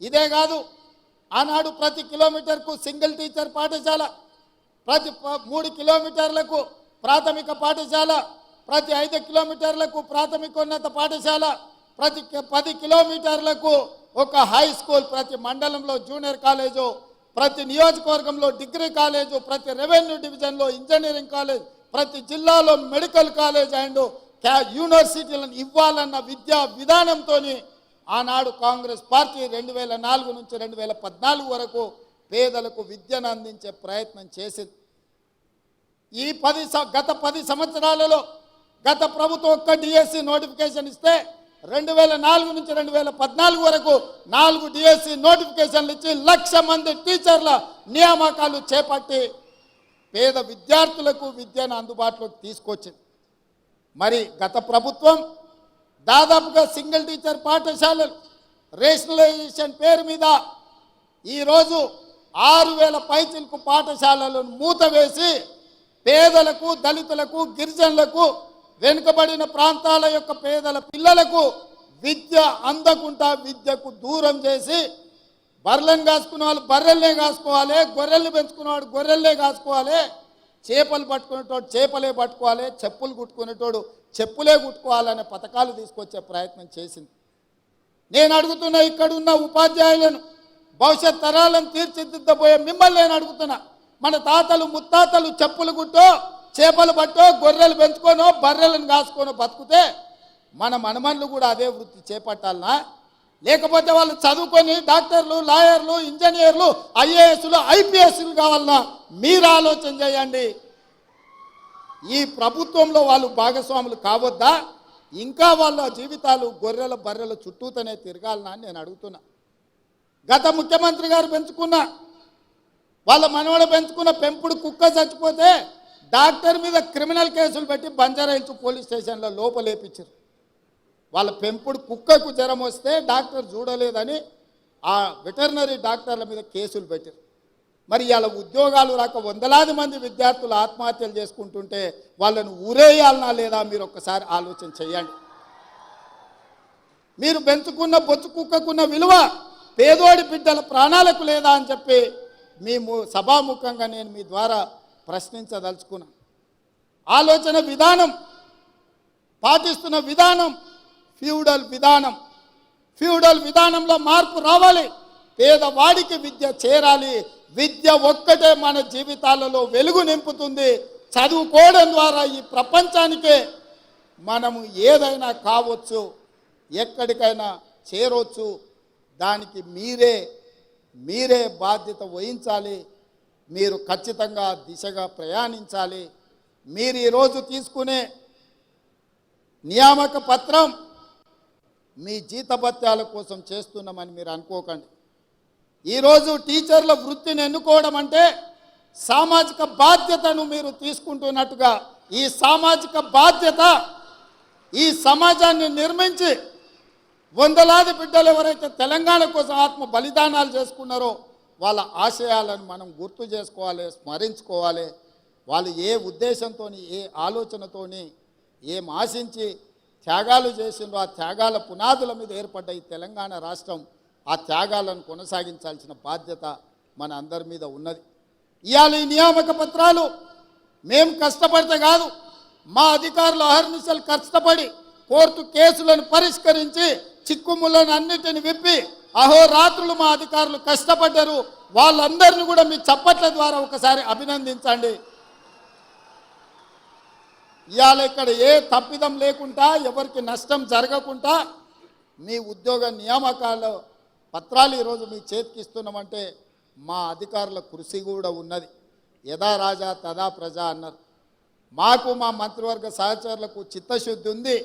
ఇదే కాదు ఆనాడు ప్రతి కిలోమీటర్కు సింగిల్ టీచర్ పాఠశాల ప్రతి మూడు కిలోమీటర్లకు ప్రాథమిక పాఠశాల ప్రతి ఐదు కిలోమీటర్లకు ప్రాథమికోన్నత పాఠశాల ప్రతి పది కిలోమీటర్లకు ఒక హై స్కూల్ ప్రతి మండలంలో జూనియర్ కాలేజు ప్రతి నియోజకవర్గంలో డిగ్రీ కాలేజు ప్రతి రెవెన్యూ డివిజన్లో ఇంజనీరింగ్ కాలేజ్ ప్రతి జిల్లాలో మెడికల్ కాలేజ్ అండ్ క్యా- యూనివర్సిటీలను ఇవ్వాలన్న విద్యా విధానంతో ఆనాడు కాంగ్రెస్ పార్టీ రెండు వేల నాలుగు నుంచి రెండు వేల పద్నాలుగు వరకు పేదలకు విద్యను అందించే ప్రయత్నం చేసింది. ఈ పది గత పది సంవత్సరాలలో గత ప్రభుత్వం ఒక్క డిఎస్సి నోటిఫికేషన్ ఇస్తే రెండు వేల నాలుగు నుంచి రెండు వేల పద్నాలుగు వరకు నాలుగు డిఎస్సి నోటిఫికేషన్లు ఇచ్చి లక్ష మంది టీచర్ల నియామకాలు చేపట్టి పేద విద్యార్థులకు విద్యను అందుబాటులోకి తీసుకొచ్చింది. మరి గత ప్రభుత్వం దాదాపుగా సింగిల్ టీచర్ పాఠశాలలు. రేషనలైజేషన్ పేరు మీద ఈరోజు ఆరు వేల పైచిలకు పాఠశాలలను మూతవేసి పేదలకు దళితులకు గిరిజనులకు వెనుకబడిన ప్రాంతాల యొక్క పేదల పిల్లలకు విద్య అందకుండా విద్యకు దూరం చేసి బర్రెలను కాసుకునే వాళ్ళు బర్రెల్నే కాసుకోవాలి గొర్రెల్ని పెంచుకున్నవాడు గొర్రెల్నే కాసుకోవాలి చేపలు పట్టుకునేటోడు చేపలే పట్టుకోవాలి చెప్పులు కుట్టుకునేటోడు చెప్పులే కుట్టుకోవాలనే పథకాలు తీసుకొచ్చే ప్రయత్నం చేసింది. నేను అడుగుతున్న ఇక్కడున్న ఉపాధ్యాయులను భవిష్యత్ తరాలను తీర్చిదిద్దబోయే మిమ్మల్ని నేను అడుగుతున్నా. మన తాతలు ముత్తాతలు చెప్పులు కుట్టో చేపలు పట్టో గొర్రెలు పెంచుకోనో బర్రెలను కాసుకోనో బతుకుతే మన మనమన్లు కూడా అదే వృత్తి చేపట్టాలనా? లేకపోతే వాళ్ళు చదువుకొని డాక్టర్లు లాయర్లు ఇంజనీర్లు ఐఏఎస్లు ఐపీఎస్లు కావాలన్నా మీరు ఆలోచన చేయండి. ఈ ప్రభుత్వంలో వాళ్ళు భాగస్వాములు కావద్దా? ఇంకా వాళ్ళ జీవితాలు గొర్రెల బర్రెల చుట్టూతోనే తిరగాలనా అని నేను అడుగుతున్నా. గత ముఖ్యమంత్రి గారు పెంచుకున్న వాళ్ళ మనవడు పెంచుకున్న పెంపుడు కుక్క చచ్చిపోతే డాక్టర్ మీద క్రిమినల్ కేసులు పెట్టి బంజారాయిల్స్ పోలీస్ స్టేషన్లో లోపలేపించారు వాళ్ళ పెంపుడు కుక్కకు జ్వరం వస్తే డాక్టర్ చూడలేదని ఆ వెటర్నరీ డాక్టర్ల మీద కేసులు పెట్టారు. మరి వాళ్ళ ఉద్యోగాలు రాక వందలాది మంది విద్యార్థులు ఆత్మహత్యలు చేసుకుంటుంటే వాళ్ళను ఊరేయాలనా లేదా మీరు ఒక్కసారి ఆలోచన చేయండి. మీరు పెంచుకున్న బొచ్చు కుక్కకున్న విలువ పేదోడి బిడ్డల ప్రాణాలకు లేదా అని చెప్పి మేము సభాముఖంగా నేను మీ ద్వారా ప్రశ్నించదలుచుకున్నాను ఆలోచన విధానం పాటిస్తున్న విధానం ఫ్యూడల్ విధానం. ఫ్యూడల్ విధానంలో మార్పు రావాలి. పేదవాడికి విద్య చేరాలి. విద్య ఒక్కటే మన జీవితాలలో వెలుగు నింపుతుంది. చదువుకోవడం ద్వారా ఈ ప్రపంచానికే మనము ఏదైనా కావచ్చు ఎక్కడికైనా చేరవచ్చు దానికి మీరే మీరే బాధ్యత వహించాలి. మీరు ఖచ్చితంగా దిశగా ప్రయాణించాలి. మీరు ఈరోజు తీసుకునే నియామక పత్రం మీ జీతభత్యాల కోసం చేస్తున్నామని మీరు అనుకోకండి. ఈరోజు టీచర్ల వృత్తిని ఎన్నుకోవడం అంటే సామాజిక బాధ్యతను మీరు తీసుకుంటున్నట్టుగా ఈ సామాజిక బాధ్యత ఈ సమాజాన్ని నిర్మించి వందలాది బిడ్డలు ఎవరైతే తెలంగాణ కోసం ఆత్మ బలిదానాలు చేసుకున్నారో వాళ్ళ ఆశయాలను మనం గుర్తు చేసుకోవాలి స్మరించుకోవాలి. వాళ్ళు ఏ ఉద్దేశంతో ఏ ఆలోచనతోని ఏం ఆశించి త్యాగాలు చేసిండ్రో ఆ త్యాగాల పునాదుల మీద ఏర్పడ్డ ఈ తెలంగాణ రాష్ట్రం ఆ త్యాగాలను కొనసాగించాల్సిన బాధ్యత మన అందరి మీద ఉన్నది. ఇవాళ ఈ నియామక పత్రాలు మేము కష్టపడితే కాదు మా అధికారులు అహర్నిశలు కష్టపడి కోర్టు కేసులను పరిష్కరించి చిక్కుములను అన్నిటిని విప్పి అహోరాత్రులు మా అధికారులు కష్టపడ్డారు. వాళ్ళందరినీ కూడా మీ చప్పట్ల ద్వారా ఒకసారి అభినందించండి. ఇవాళ ఇక్కడ ఏ తప్పిదం లేకుండా ఎవరికి నష్టం జరగకుండా మీ ఉద్యోగ నియామకాల పత్రాలు ఈరోజు మీ చేతికి ఇస్తున్నామంటే మా అధికారుల కృషి కూడా ఉన్నది. యథా రాజా తదా ప్రజా అన్నారు. మాకు మా మంత్రివర్గ సహచరులకు చిత్తశుద్ధి ఉంది.